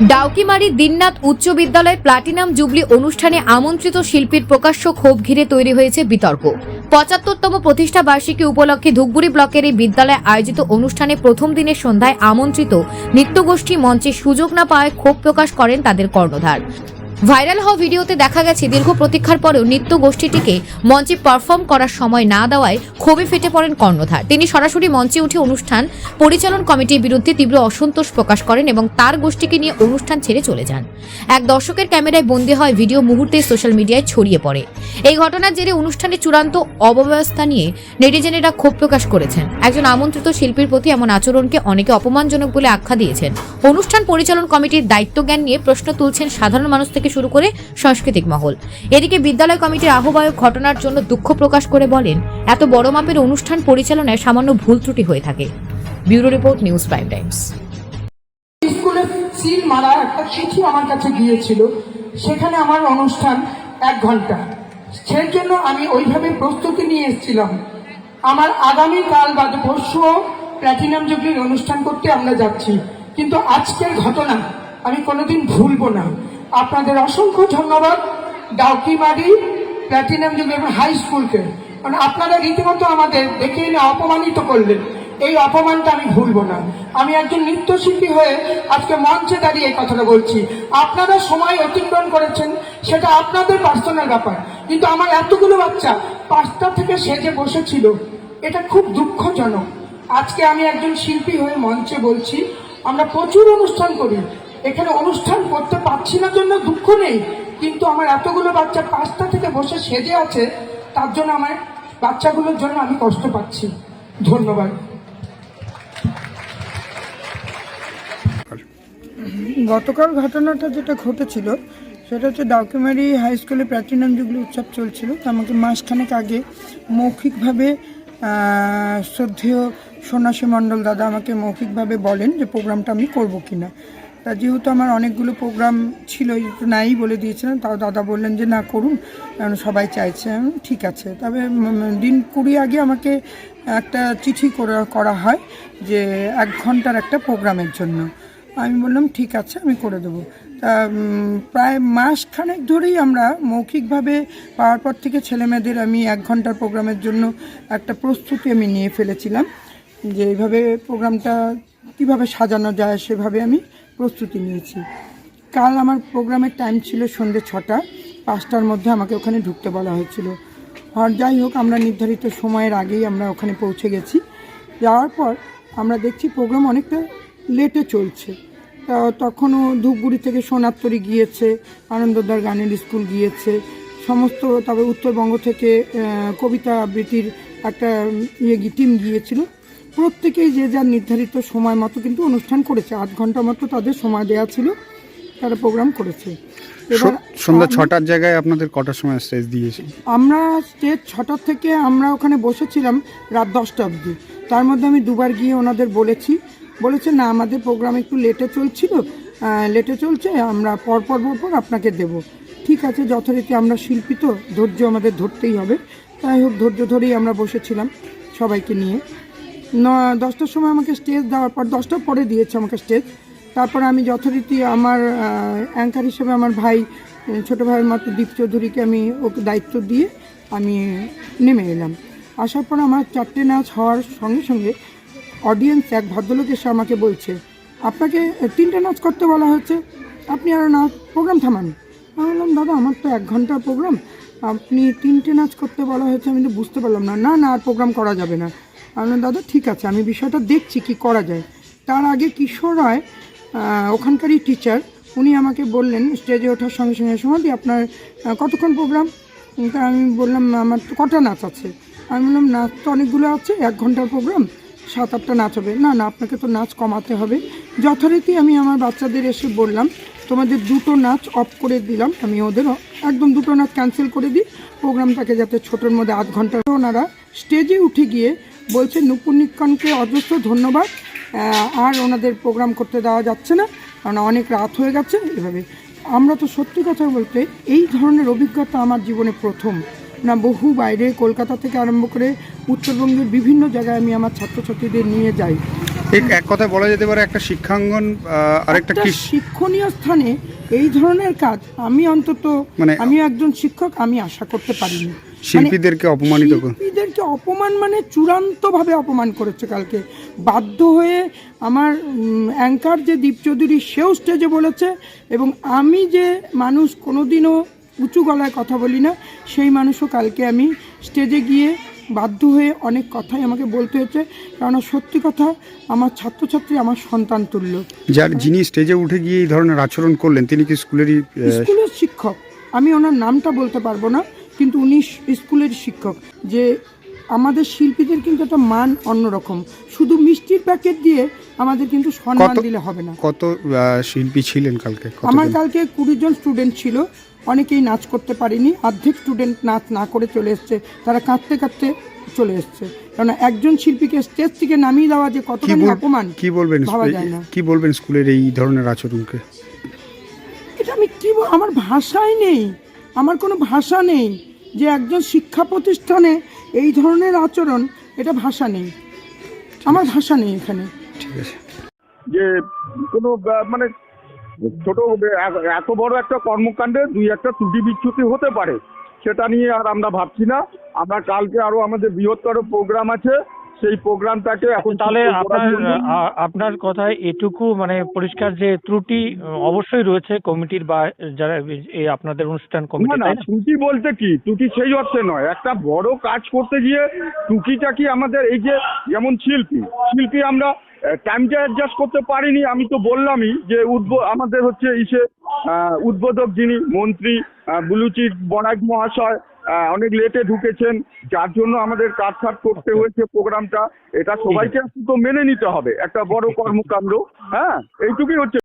ডাউকিমারি দিননাথ উচ্চ বিদ্যালয়ের platinum jubilee অনুষ্ঠানে আমন্ত্রিত শিল্পীর প্রকাশ্য ক্ষোভ ঘিরে তৈরি হয়েছে বিতর্ক। পঁচাত্তরতম প্রতিষ্ঠা বার্ষিকী উপলক্ষে ধূপগুড়ি ব্লকের এই বিদ্যালয়ে আয়োজিত অনুষ্ঠানে প্রথম দিনের সন্ধ্যায় আমন্ত্রিত নৃত্যগোষ্ঠী মঞ্চে সুযোগ না পাওয়ায় ক্ষোভ প্রকাশ করেন তাদের কর্ণধার। ভাইরাল হওয়া ভিডিওতে দেখা গেছে, দীর্ঘ প্রতীক্ষার পরেও নৃত্য গোষ্ঠীটিকে মঞ্চে পারফর্ম করার সময় না দেওয়ায় ক্ষোভে ফেটে পড়েন কর্ণধার। তিনি সরাসরি মঞ্চে উঠে অনুষ্ঠান পরিচালন কমিটির বিরুদ্ধে তীব্র অসন্তোষ প্রকাশ করেন এবং তার গোষ্ঠীকে নিয়ে অনুষ্ঠান ছেড়ে চলে যান। এক দর্শকের ক্যামেরায় বন্দী হয় ভিডিও মুহূর্তে সোশ্যাল মিডিয়ায় ছড়িয়ে পড়ে। এই ঘটনার জেরে অনুষ্ঠানে চূড়ান্ত অব্যবস্থা নিয়ে নেটিজেনেরা ক্ষোভ প্রকাশ করেছেন। একজন আমন্ত্রিত শিল্পীর প্রতি এমন আচরণকে অনেকে অপমানজনক বলে আখ্যা দিয়েছেন। অনুষ্ঠান পরিচালন কমিটির দায়িত্বজ্ঞান নিয়ে প্রশ্ন তুলছেন সাধারণ মানুষ থেকে শুরু করে সাংস্কৃতিক মহল। এদিকে বিদ্যালয় কমিটির আহ্বায়ক ঘটনার জন্য দুঃখ প্রকাশ করে বলেন, এত বড় মাপের অনুষ্ঠান পরিচালনায় সামান্য ভুল ত্রুটি হয়ে থাকে। Bureau report, news prime times. স্কুলে সিল মারা একটা চিঠি আমার কাছে গিয়েছিল। সেখানে আমার অনুষ্ঠান এক ঘণ্টা। সেই জন্য আমি ওইভাবে প্রস্তুতি নিয়ে এসেছিলাম। আমার আগামী কাল বা পরশু প্ল্যাটিনাম যুগের অনুষ্ঠান করতে আমরা যাচ্ছি। কিন্তু আজকের ঘটনা আমি কোনোদিন ভুলবো না। আপনাদের অসংখ্য ধন্যবাদ ডাউকিমারি প্ল্যাটিনাম যুগের হাই স্কুলকে কারণ আপনারা রীতিমতো আমাদের দেখে এনে অপমানিত করলেন। এই অপমানটা আমি ভুলবো না। আমি একজন নৃত্যশিল্পী হয়ে আজকে মঞ্চে দাঁড়িয়ে এই কথাটা বলছি। আপনারা সময় অতিক্রম করেছেন, সেটা আপনাদের পার্সোনাল ব্যাপার। কিন্তু আমার এতগুলো বাচ্চা পাঁচটা থেকে সেজে বসেছিল, এটা খুব দুঃখজনক। আজকে আমি একজন শিল্পী হয়ে মঞ্চে বলছি, আমরা প্রচুর অনুষ্ঠান করি এখানে অনুষ্ঠান করতে পারছি না জন্য দুঃখ নেই। কিন্তু আমার এতগুলো বাচ্চা পাঁচটা থেকে বসে সেজে আছে, তার জন্য আমার বাচ্চাগুলোর জন্য আমি কষ্ট পাচ্ছি। ধন্যবাদ। গতকাল ঘটনাটা যেটা ঘটেছিল, সেটা হচ্ছে ডাকুমারি হাই স্কুলে প্ল্যাটিনাম জুবলি উৎসব চলছিল। তো আমাকে মাসখানেক আগে মৌখিকভাবে শ্রদ্ধেয় সন্ন্যাসী মণ্ডল দাদা আমাকে মৌখিকভাবে বলেন যে প্রোগ্রামটা আমি করব কিনা। তা যেহেতু আমার অনেকগুলো প্রোগ্রাম ছিল, একটু নাই বলে দিয়েছিলেন তাও দাদা বললেন যে না করুন, কারণ সবাই চাইছে। ঠিক আছে। তবে দিন কুড়ি আগে আমাকে একটা চিঠি করা হয় যে এক ঘণ্টার একটা প্রোগ্রামের জন্য। আমি বললাম, ঠিক আছে, আমি করে দেবো। তা প্রায় মাসখানেক ধরেই আমরা মৌখিকভাবে পাওয়ার পর থেকে ছেলেমেয়েদের আমি এক ঘণ্টার প্রোগ্রামের জন্য একটা প্রস্তুতি আমি নিয়ে ফেলেছিলাম যে, এইভাবে প্রোগ্রামটা কীভাবে সাজানো যায় সেভাবে আমি প্রস্তুতি নিয়েছি। কাল আমার প্রোগ্রামের টাইম ছিল সন্ধ্যে ছটা, পাঁচটার মধ্যে আমাকে ওখানে ঢুকতে বলা হয়েছিল। আর যাই হোক, আমরা নির্ধারিত সময়ের আগেই আমরা ওখানে পৌঁছে গেছি। যাওয়ার পর আমরা দেখছি প্রোগ্রাম অনেকটা লেটে চলছে। তখনও ধূপগুড়ি থেকে সোনাত্তরী গিয়েছে আনন্দদার গানের স্কুল গিয়েছে, সমস্ত তবে উত্তরবঙ্গ থেকে কবিতা আবৃত্তির একটা ইয়ে টিম গিয়েছিল। প্রত্যেকেই যে যার নির্ধারিত সময় মতো কিন্তু অনুষ্ঠান করেছে আধ ঘণ্টা মতো তাদের সময় দেওয়া ছিল তারা প্রোগ্রাম করেছে। এবার সন্ধ্যা ছটার জায়গায় আপনাদের কটার সময় স্টেজ দিয়েছে? আমরা স্টেজ ছটার থেকে আমরা ওখানে বসেছিলাম রাত দশটা অবধি। তার মধ্যে আমি দুবার গিয়ে ওনাদের বলেছি বলেছে না আমাদের প্রোগ্রাম একটু লেটে চলছিল লেটে চলছে আমরা পরপর পরপর আপনাকে দেব। ঠিক আছে যথারীতি আমরা শিল্পী তো ধৈর্য আমাদের ধরতেই হবে। তাই হোক ধৈর্য ধরেই আমরা বসেছিলাম সবাইকে নিয়ে। দশটার সময় আমাকে স্টেজ দেওয়ার পর, দশটার পরে দিয়েছে আমাকে স্টেজ তারপর আমি যথারীতি আমার অ্যাঙ্কার হিসেবে আমার ভাই ছোট ভাইয়ের মতো দীপ চৌধুরীকে আমি ওকে দায়িত্ব দিয়ে আমি নেমে এলাম। আসার পর আমার চারটে নাচ হওয়ার সঙ্গে সঙ্গে অডিয়েন্স এক ভদ্রলোক এসে আমাকে বলছে, আপনাকে তিনটে নাচ করতে বলা হয়েছে। আপনি আরও নাচ প্রোগ্রাম থামান। আমি বললাম, দাদা, আমার তো এক ঘণ্টার প্রোগ্রাম আপনি তিনটে নাচ করতে বলা হয়েছে, আমি তো বুঝতে পারলাম না। না না, আর প্রোগ্রাম করা যাবে না। আমি দাদা, ঠিক আছে, আমি বিষয়টা দেখছি কি করা যায়। তার আগে কিশোর রায় ওখানকারই টিচার উনি আমাকে বললেন, স্টেজে ওঠার সঙ্গে সঙ্গে সমাধি আপনার কতক্ষণ প্রোগ্রাম তা আমি বললাম, আমার তো কটা নাচ আছে। আমি বললাম, নাচ তো অনেকগুলো আছে, এক ঘণ্টার প্রোগ্রাম সাত আটটা নাচ হবে। না না, আপনাকে তো নাচ কমাতে হবে। যথারীতি আমি আমার বাচ্চাদের এসে বললাম, তোমাদের দুটো নাচ অফ করে দিলাম, আমি ওদের একদম দুটো নাচ ক্যান্সেল করে দিই। প্রোগ্রামটাকে যাতে ছোটোর মধ্যে আধ ঘণ্টা ওনারা স্টেজে উঠে গিয়ে বলছে নুপুর নিক্ষণকে অজস্র ধন্যবাদ। আর ওনাদের প্রোগ্রাম করতে দেওয়া যাচ্ছে না কারণ অনেক রাত হয়ে গেছে এভাবে। আমরা তো সত্যি কথা বলতে এই ধরনের অভিজ্ঞতা আমার জীবনে প্রথম। না বহু বাইরে কলকাতা থেকে আরম্ভ করে উত্তরবঙ্গের বিভিন্ন জায়গায় আমি আমার ছাত্রছাত্রীদের নিয়ে যাই। এক এক কথায় বলা যেতে পারে একটা শিক্ষাঙ্গন আরেকটা শিক্ষণীয় স্থানে এই ধরনের কাজ আমি অন্তত মানে- আমি একজন শিক্ষক আমি আশা করতে পারিনি। শিল্পীদেরকে অপমানিত শিল্পীদেরকে অপমান মানে চূড়ান্তভাবে অপমান করেছে কালকে। বাধ্য হয়ে আমার অ্যাঙ্কার যে দীপ চৌধুরী সেও স্টেজে বলেছে এবং আমি যে মানুষ কোনোদিনও উঁচু গলায় কথা বলি না সেই মানুষও কালকে আমি স্টেজে গিয়ে বাধ্য হয়ে অনেক কথাই আমাকে বলতে হয়েছে। কেননা সত্যি কথা আমার ছাত্রছাত্রী আমার সন্তান তুল্য। যার যিনি স্টেজে উঠে গিয়ে এই ধরনের আচরণ করলেন তিনি কি স্কুলেরই স্কুলের শিক্ষক। আমি ওনার নামটা বলতে পারব না। কিন্তু উনি স্কুলের শিক্ষক যে আমাদের শিল্পীদের কিন্তু একটা মান অন্যরকম। শুধু মিষ্টির প্যাকেট দিয়ে আমাদের কিন্তু সম্মান দিলে হবে না। কত শিল্পী ছিলেন কালকে? আমার কালকে কুড়ি জন স্টুডেন্ট ছিল। অনেকেই নাচ করতে পারিনি। অর্ধেক স্টুডেন্ট নাচ না করে চলে এসছে। তারা কাঁদতে কাঁদতে চলে এসছে। কারণ একজন শিল্পীকে স্টেজ থেকে নামিয়ে দেওয়া যে কি কতখানি বল- অপমান কি বলবেন ভাবা যায় না। কি বলবেন স্কুলের এই ধরনের আচরণকে? এটা আমি কি আমার ভাষাই নেই। আমার কোনো ভাষা নেই যে একজন শিক্ষা প্রতিষ্ঠানে এই ধরনের আচরণ এটা ভাষা নেই। আমার ভাষা নেই এখানে। ঠিক আছে। যে কোনো মানে ছোট এত বড় একটা কর্মকাণ্ডে দুই একটা ত্রুটি বিচ্যুতি হতে পারে সেটা নিয়ে আর আমরা ভাবছি না। আমরা কালকে আরও আমাদের বৃহত্তর প্রোগ্রাম আছে সেই প্রোগ্রামটাকে এখন তাহলে আপনার আপনার কথায় এটুকু মানে পরিষ্কার যে ত্রুটি অবশ্যই রয়েছে কমিটির বা যারা এই আপনাদের অনুষ্ঠান কমিটি না ত্রুটি বলতে কি? ত্রুটি সেই অর্থে নয়। একটা বড় কাজ করতে গিয়ে ত্রুটিটা কি আমাদের এই যে যেমন শিল্পী শিল্পী আমরা টাইমটা অ্যাডজাস্ট করতে পারিনি আমি তো বললামই যে উদ্ব আমাদের হচ্ছে ইসে উদ্বোধক যিনি মন্ত্রী আহ, বুলুচির বনাক মহাশয় অনেক লেটে ঢুকেছেন যার জন্য আমাদের কাটছাট করতে হয়েছে প্রোগ্রামটা এটা সবাইকে তো মেনে নিতে হবে। একটা বড় কর্মকাণ্ড হ্যাঁ? এইটুকুই হচ্ছে